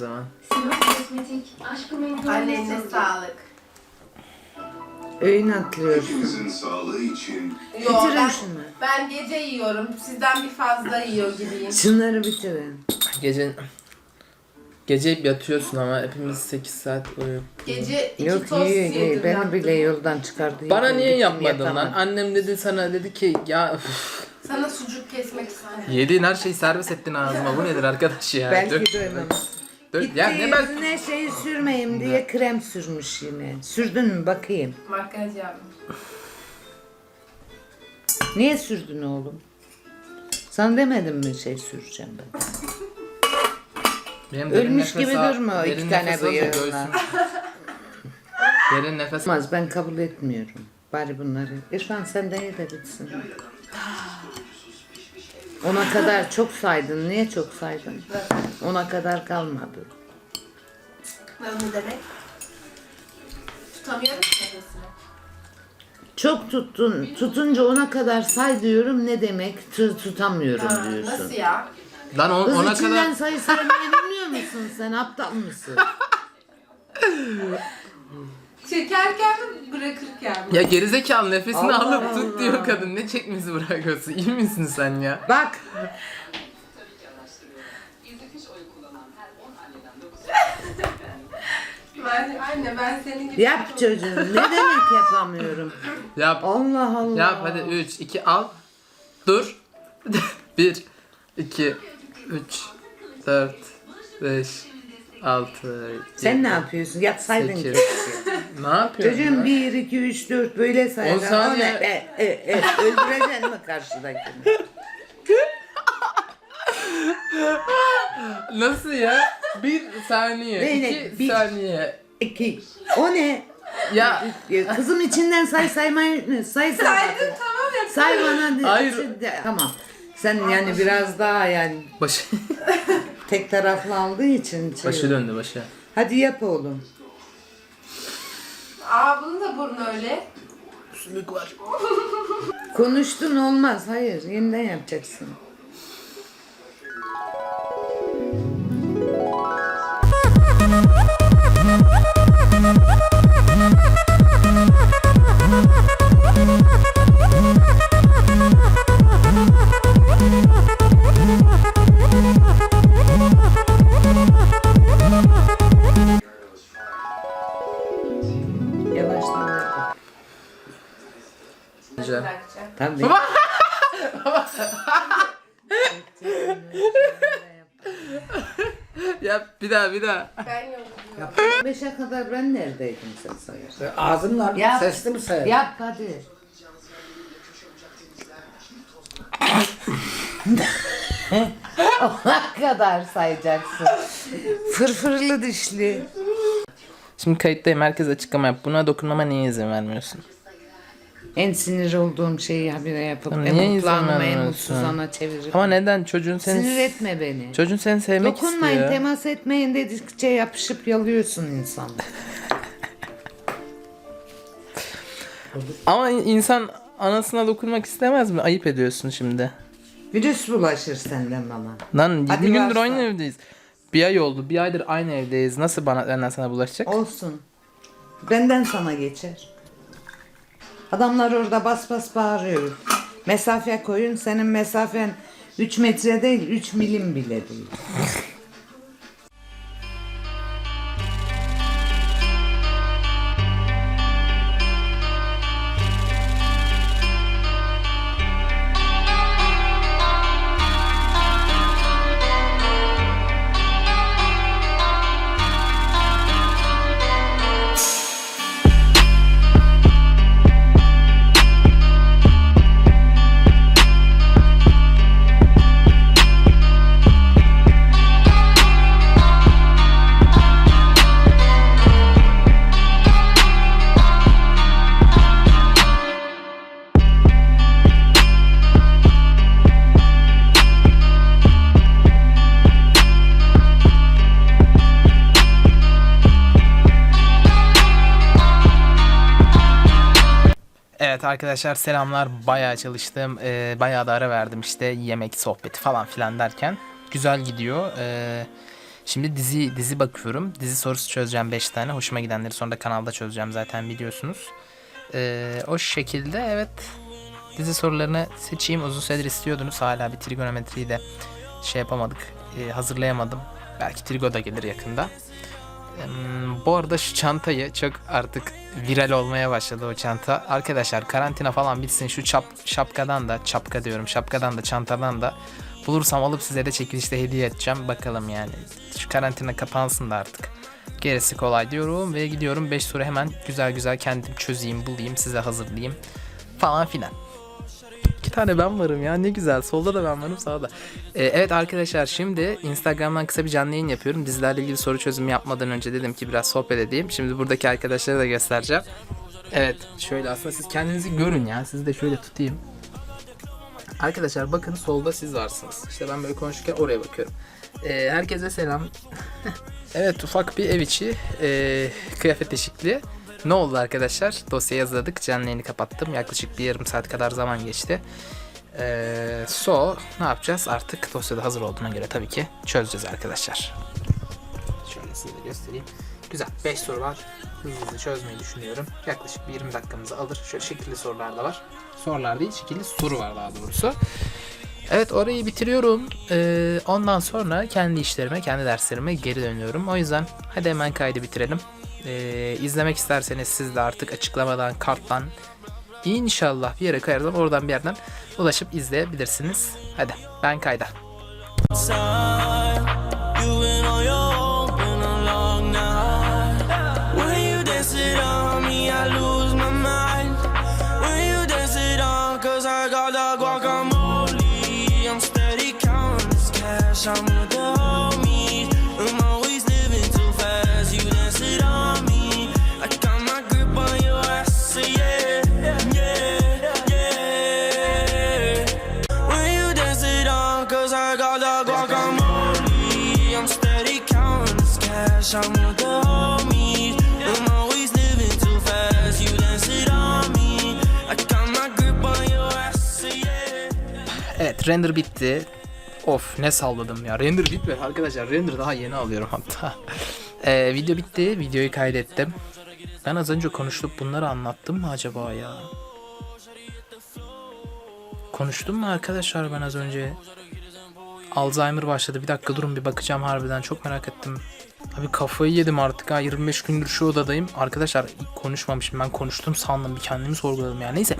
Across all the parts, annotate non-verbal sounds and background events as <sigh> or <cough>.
zaman. Sinop aşkım en sağlık. Öğün atlıyorsun. Hepimizin sağlığı için Yo, Bitirin ben, şunu. ben gece yiyorum. Sizden bir fazla yiyor gibiyim. Şunları bitirin. Gece gece hep yatıyorsun ama hepimiz 8 saat uyup. Gece iki Yok tost iyi yedim. iyi. Beni yaptım. bile yoldan çıkardı. Bana Yedim, niye gittim, yapmadın lan? yatamadım. Annem dedi sana dedi ki ya üf, Sana sucuk kesmek istedim. yediğin her şeyi servis ettin ağzıma. Bu nedir arkadaş ya? Belki Dök- dök- Gitti ya ne ben yüzüne şeyi sürmeyeyim diye krem sürmüş yine. Sürdün mü bakayım. Makyaj yapmış. Niye sürdün oğlum? Sana demedim mi şey süreceğim ben? Benim derin Ölmüş nefes gibi al- durma o derin iki tane nefes bıyığınla. göğsüm- <laughs> Derin nefes Olmaz ben kabul etmiyorum. Bari bunları. İrfan sen de ye de bitsin. Ona kadar çok saydın. Niye çok saydın? Ona kadar kalmadı. Ne demek? Tutamıyorum ki. Çok tuttun. Tutunca ona kadar say diyorum. Ne demek? Tu- tutamıyorum Ha, diyorsun. Nasıl ya? Lan on, Kız ona içinden kadar sayı saymayı bilmiyor musun sen? Aptal mısın? <laughs> Çekerken mi bırakırken mi? Ya gerizekalı nefesini Allah alıp tut diyor kadın. Ne çekmesi bırakıyorsun? İyi misin sen ya? Bak. Ben, anne ben senin gibi Yap çocuğum. Ne <laughs> demek yapamıyorum? Yap. Allah Allah. Yap hadi 3, 2 al. Dur. 1, 2, 3, 4, 5, 6, Sen ne yapıyorsun? Yatsaydın. 8, ne yapıyorsun? Çocuğum ya? 1, 2, 3, 4 böyle sayacağım. On saniye. O ne? E, e, e, öldüreceksin mi karşıdakini? <laughs> Nasıl ya? 1 saniye? 2 Bir- saniye. 2. O ne? Ya Ya Kızım içinden say saymayı say say. Saydın tamam ya. Say bana. de- Hayır. de- Tamam. Sen yani biraz daha yani başı tek taraflı aldığı için. şey- başı döndü başı. Hadi yap oğlum. Aa bunun da burnu öyle. Sümük var. <laughs> Konuştun olmaz. Hayır. Yeniden yapacaksın. Yap bir daha bir daha. Ben yok. Beşe kadar ben neredeydim sen sayar. Ağzınla Yap. sesli mi sayar? Yap hadi. Ona kadar sayacaksın. Fırfırlı dişli. Şimdi kayıttayım herkes açıklama yap. Buna dokunmama niye izin vermiyorsun? En sinir olduğum şeyi habire yapıp Niye en izin mutlu en vermiyorsun? mutsuz ana çevirip. Ama neden çocuğun seni Sinir etme beni. çocuğun seni sevmek Dokunmayın, istiyor. temas etmeyin dedikçe yapışıp yalıyorsun insan. Ama insan anasına dokunmak istemez mi? Ayıp ediyorsun şimdi. Virüs bulaşır senden bana. Lan 20 Hadi gündür varsa. aynı evdeyiz. Bir ay oldu. Bir aydır aynı evdeyiz. Nasıl bana benden sana bulaşacak? Olsun. Benden sana geçer. Adamlar orada bas bas bağırıyor. Mesafe koyun. Senin mesafen 3 metre değil 3 milim bile değil. Arkadaşlar selamlar. Bayağı çalıştım. Ee, bayağı da ara verdim işte yemek, sohbeti falan filan derken. Güzel gidiyor. Ee, Şimdi dizi dizi bakıyorum. Dizi sorusu çözeceğim 5 tane. Hoşuma gidenleri sonra da kanalda çözeceğim zaten biliyorsunuz. Ee, o şekilde evet dizi sorularını seçeyim. Uzun süredir istiyordunuz. Hala bir trigonometriyi de şey yapamadık. e, hazırlayamadım. Belki trigo da gelir yakında. Hmm, Bu arada şu çantayı çok artık viral olmaya başladı o çanta. Arkadaşlar karantina falan bitsin şu çap, şapkadan da çapka diyorum şapkadan da çantadan da bulursam alıp size de çekilişte hediye edeceğim. Bakalım yani şu karantina kapansın da artık. Gerisi kolay diyorum ve gidiyorum 5 soru hemen güzel güzel kendim çözeyim bulayım size hazırlayayım falan filan. İki tane ben varım ya ne güzel. Solda da ben varım sağda. Ee, evet arkadaşlar şimdi Instagram'dan kısa bir canlı yayın yapıyorum. Dizilerle ilgili soru çözümü yapmadan önce dedim ki biraz sohbet edeyim. Şimdi buradaki arkadaşlara da göstereceğim. Evet şöyle aslında siz kendinizi görün ya. Sizi de şöyle tutayım. Arkadaşlar bakın solda siz varsınız. İşte ben böyle konuşurken oraya bakıyorum. Ee, herkese selam. <laughs> evet ufak bir ev içi ee, kıyafet değişikliği. Ne oldu arkadaşlar? Dosyayı yazladık. Canlı yayını kapattım. Yaklaşık bir yarım saat kadar zaman geçti. Ee, so ne yapacağız? Artık dosyada hazır olduğuna göre tabii ki çözeceğiz arkadaşlar. Şöyle size de göstereyim. Güzel. 5 soru var. Hızlı hızlı çözmeyi düşünüyorum. Yaklaşık bir 20 dakikamızı alır. Şöyle şekilli sorular da var. Sorular değil, şekilli soru var daha doğrusu. Evet orayı bitiriyorum. Ee, ondan sonra kendi işlerime, kendi derslerime geri dönüyorum. O yüzden hadi hemen kaydı bitirelim. Ee, izlemek isterseniz siz de artık açıklamadan, karttan inşallah bir yere koyarsam oradan bir yerden ulaşıp izleyebilirsiniz. Hadi ben kayda. Cash, I'm with the. I'm always living too fast, you dance it on me. I got my grip on your ass, yeah. Evet render bitti. Of ne salladım ya. Render bitmedi arkadaşlar. Render daha yeni alıyorum hatta. <laughs> Ee, video bitti. Videoyu kaydettim. Ben az önce konuşup bunları anlattım mı acaba ya? Konuştum mu arkadaşlar ben az önce? Alzheimer başladı. Bir dakika durun bir bakacağım harbiden. Çok merak ettim. Abi kafayı yedim artık ha. 25 gündür şu odadayım. Arkadaşlar konuşmamışım. Ben konuştum sandım. Bir kendimi sorguladım ya. Neyse.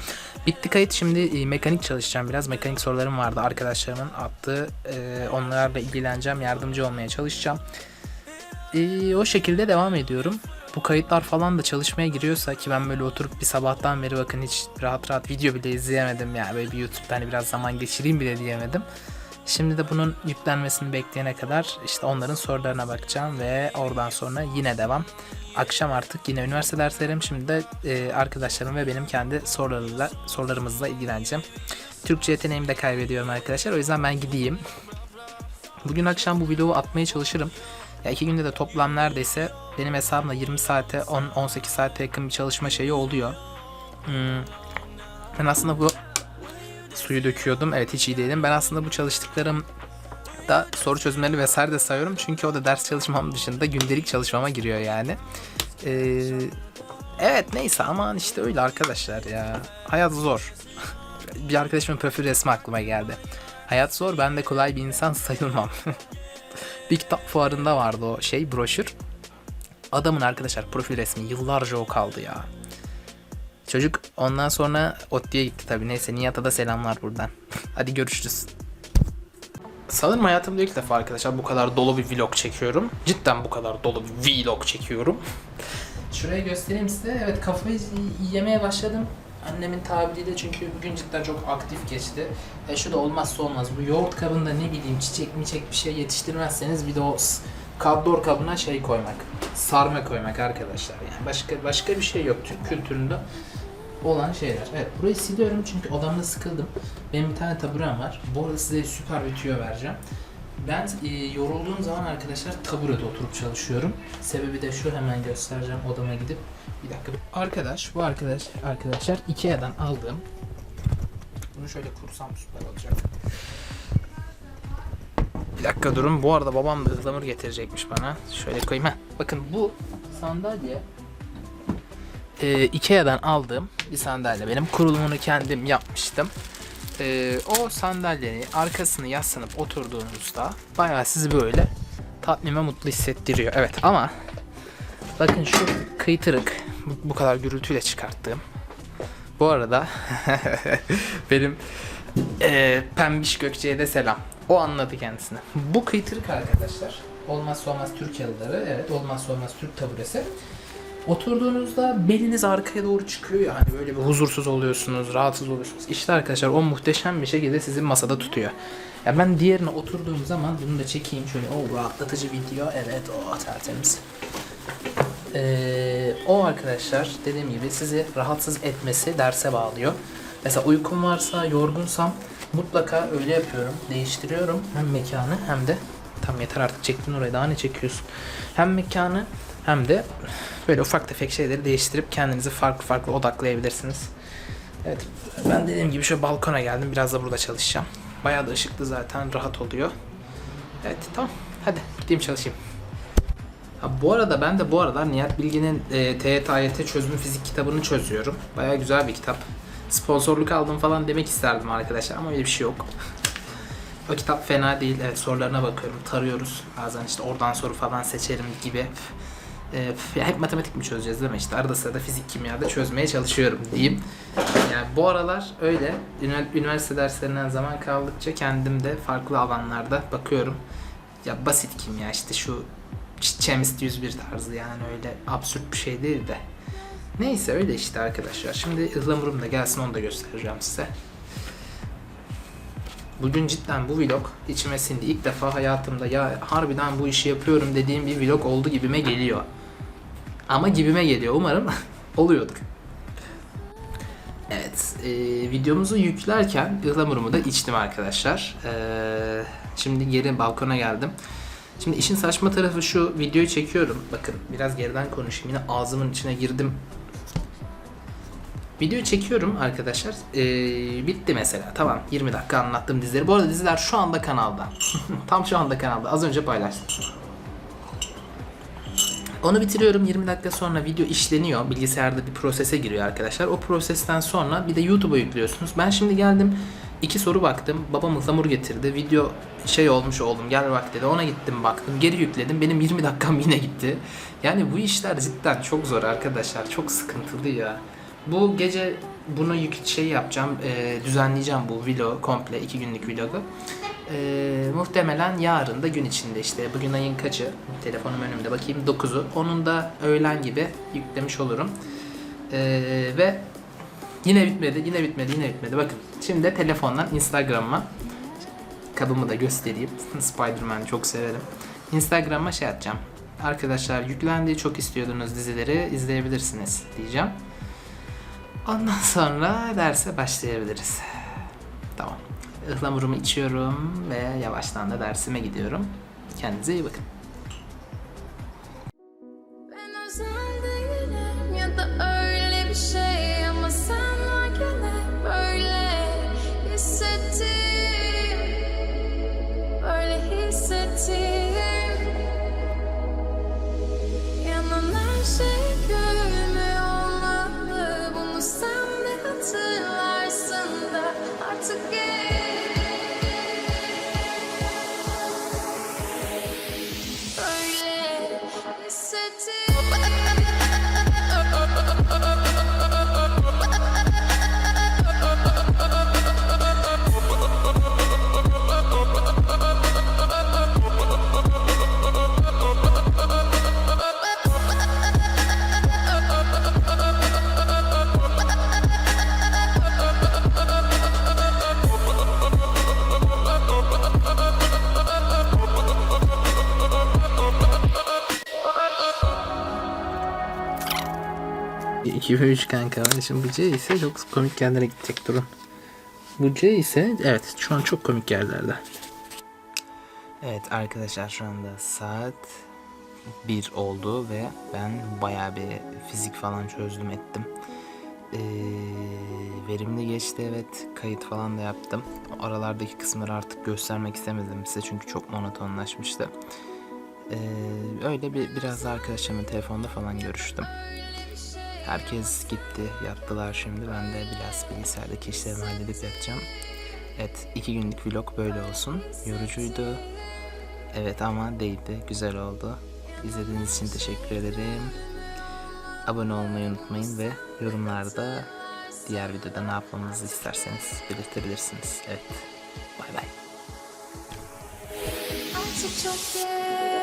Bitti kayıt. Şimdi e, mekanik çalışacağım biraz. Mekanik sorularım vardı arkadaşlarımın attığı. E, onlarla ilgileneceğim. Yardımcı olmaya çalışacağım. E, o şekilde devam ediyorum. Bu kayıtlar falan da çalışmaya giriyorsa ki ben böyle oturup bir sabahtan beri bakın hiç rahat rahat video bile izleyemedim yani böyle bir YouTube'da hani biraz zaman geçireyim bile diyemedim. Şimdi de bunun yüklenmesini bekleyene kadar işte onların sorularına bakacağım ve oradan sonra yine devam. Akşam artık yine üniversite derslerim. Şimdi de e, arkadaşlarım ve benim kendi sorularla sorularımızla ilgileneceğim. Türkçe yeteneğimi de kaybediyorum arkadaşlar. O yüzden ben gideyim. Bugün akşam bu vlogu atmaya çalışırım. Ya iki günde de toplam neredeyse benim hesabımda 20 saate 10-18 saate yakın bir çalışma şeyi oluyor. Hmm. Ben aslında bu suyu döküyordum. Evet hiç iyi değilim. Ben aslında bu çalıştıklarım da soru çözümleri vesaire de sayıyorum. Çünkü o da ders çalışmam dışında gündelik çalışmama giriyor yani. Ee, evet neyse aman işte öyle arkadaşlar ya. Hayat zor. <laughs> bir arkadaşımın profil resmi aklıma geldi. Hayat zor ben de kolay bir insan sayılmam. <laughs> bir kitap fuarında vardı o şey broşür. Adamın arkadaşlar profil resmi yıllarca o kaldı ya. Çocuk ondan sonra ODTÜ'ye gitti tabi. Neyse Nihat'a da selamlar buradan. <laughs> Hadi görüşürüz. Sanırım hayatımda ilk defa arkadaşlar bu kadar dolu bir vlog çekiyorum. Cidden bu kadar dolu bir vlog çekiyorum. <laughs> Şurayı göstereyim size. Evet kafayı yemeye başladım. Annemin tabiriyle çünkü bugün cidden çok aktif geçti. E şu da olmazsa olmaz. Bu yoğurt kabında ne bileyim çiçek miçek bir şey yetiştirmezseniz bir de o kadlor kabına şey koymak. Sarma koymak arkadaşlar. Yani başka başka bir şey yok Türk kültüründe olan şeyler. Evet burayı siliyorum çünkü odamda sıkıldım. Benim bir tane taburem var. Bu arada size süper bir tüyo vereceğim. Ben e, yorulduğum zaman arkadaşlar taburede oturup çalışıyorum. Sebebi de şu hemen göstereceğim odama gidip. Bir dakika. Arkadaş bu arkadaş arkadaşlar Ikea'dan aldığım. Bunu şöyle kursam süper olacak. Bir dakika durun. Bu arada babam da ıhlamur getirecekmiş bana. Şöyle koyayım. Heh. Bakın bu sandalye e, Ikea'dan aldığım bir sandalye. Benim kurulumunu kendim yapmıştım. E, o sandalyenin arkasını yaslanıp oturduğunuzda bayağı sizi böyle tatmin ve mutlu hissettiriyor. Evet ama bakın şu kıytırık bu, bu kadar gürültüyle çıkarttığım. Bu arada <laughs> benim e, Pembiş Gökçe'ye de selam. O anladı kendisini. Bu kıytırık arkadaşlar. Olmazsa olmaz Türk yalıları. Evet olmazsa olmaz Türk taburesi. Oturduğunuzda beliniz arkaya doğru çıkıyor yani böyle bir huzursuz oluyorsunuz, rahatsız oluyorsunuz. İşte arkadaşlar o muhteşem bir şekilde sizi masada tutuyor. Ya ben diğerine oturduğum zaman bunu da çekeyim şöyle o rahatlatıcı video. Evet o tertemiz. Ee, o arkadaşlar dediğim gibi sizi rahatsız etmesi derse bağlıyor. Mesela uykum varsa, yorgunsam mutlaka öyle yapıyorum. Değiştiriyorum hem mekanı hem de tam yeter artık çektin oraya daha ne çekiyorsun. Hem mekanı hem de böyle ufak tefek şeyleri değiştirip kendinizi farklı farklı odaklayabilirsiniz. Evet ben dediğim gibi şu balkona geldim biraz da burada çalışacağım. Bayağı da ışıklı zaten rahat oluyor. Evet tamam hadi gideyim çalışayım. Ha, bu arada ben de bu aralar Nihat Bilgin'in e, TYT çözümü fizik kitabını çözüyorum. Baya güzel bir kitap. Sponsorluk aldım falan demek isterdim arkadaşlar ama öyle bir şey yok. O kitap fena değil. Evet sorularına bakıyorum. Tarıyoruz. Bazen işte oradan soru falan seçerim gibi. E, hep matematik mi çözeceğiz mi? İşte arada sırada fizik kimyada çözmeye çalışıyorum diyeyim. Yani bu aralar öyle. Ünivers- Üniversite derslerinden zaman kaldıkça kendim de farklı alanlarda bakıyorum. Ya basit kimya işte şu Chemist 101 tarzı yani öyle absürt bir şey değil de. Neyse öyle işte arkadaşlar. Şimdi ıhlamurum da gelsin onu da göstereceğim size. Bugün cidden bu vlog içime sindi. İlk defa hayatımda ya harbiden bu işi yapıyorum dediğim bir vlog oldu gibime geliyor. Ama gibime geliyor. Umarım <laughs> oluyordur. Evet, e, videomuzu yüklerken ıhlamurumu da içtim arkadaşlar. E, şimdi geri balkona geldim. Şimdi işin saçma tarafı şu videoyu çekiyorum. Bakın biraz geriden konuşayım. Yine ağzımın içine girdim. Videoyu çekiyorum arkadaşlar. Ee, bitti mesela. Tamam 20 dakika anlattım dizileri. Bu arada diziler şu anda kanalda. <laughs> Tam şu anda kanalda. Az önce paylaştım. Onu bitiriyorum. 20 dakika sonra video işleniyor. Bilgisayarda bir prosese giriyor arkadaşlar. O prosesten sonra bir de YouTube'a yüklüyorsunuz. Ben şimdi geldim. iki soru baktım. Babam ıhlamur getirdi. Video şey olmuş oğlum gel bak dedi. Ona gittim baktım. Geri yükledim. Benim 20 dakikam yine gitti. Yani bu işler cidden çok zor arkadaşlar. Çok sıkıntılı ya. Bu gece bunu yük şey yapacağım. e, düzenleyeceğim bu vlog komple. iki günlük vlogu. Ee, muhtemelen yarın da gün içinde işte. Bugün ayın kaçı? Telefonum önümde. Bakayım 9'u onun da öğlen gibi yüklemiş olurum. Ee, ve yine bitmedi yine bitmedi yine bitmedi. Bakın şimdi de telefondan Instagram'a kabımı da göstereyim. <laughs> Spider-Man'i çok severim. Instagram'a şey atacağım. Arkadaşlar yüklendi çok istiyordunuz dizileri izleyebilirsiniz diyeceğim. Ondan sonra derse başlayabiliriz. Tamam Ihlamurumu içiyorum ve yavaştan da dersime gidiyorum. Kendinize iyi bakın. 2 ve 3 kanka. var. Şimdi bu C ise çok komik yerlere gidecek durum. Bu C ise evet şu an çok komik yerlerde. Evet arkadaşlar şu anda saat 1 oldu ve ben baya bir fizik falan çözdüm ettim. Ee, verimli geçti evet kayıt falan da yaptım. Aralardaki kısımları artık göstermek istemedim size çünkü çok monotonlaşmıştı. Ee, öyle bir biraz da arkadaşlarımın telefonda falan görüştüm. Herkes gitti, yattılar şimdi. Ben de biraz bilgisayardaki işlerimi halledip yatacağım. Evet, iki günlük vlog böyle olsun. Yorucuydu. Evet ama değdi, güzel oldu. İzlediğiniz için teşekkür ederim. Abone olmayı unutmayın ve yorumlarda diğer videoda ne yapmamızı isterseniz belirtebilirsiniz. Evet, bay bay. Artık çok geç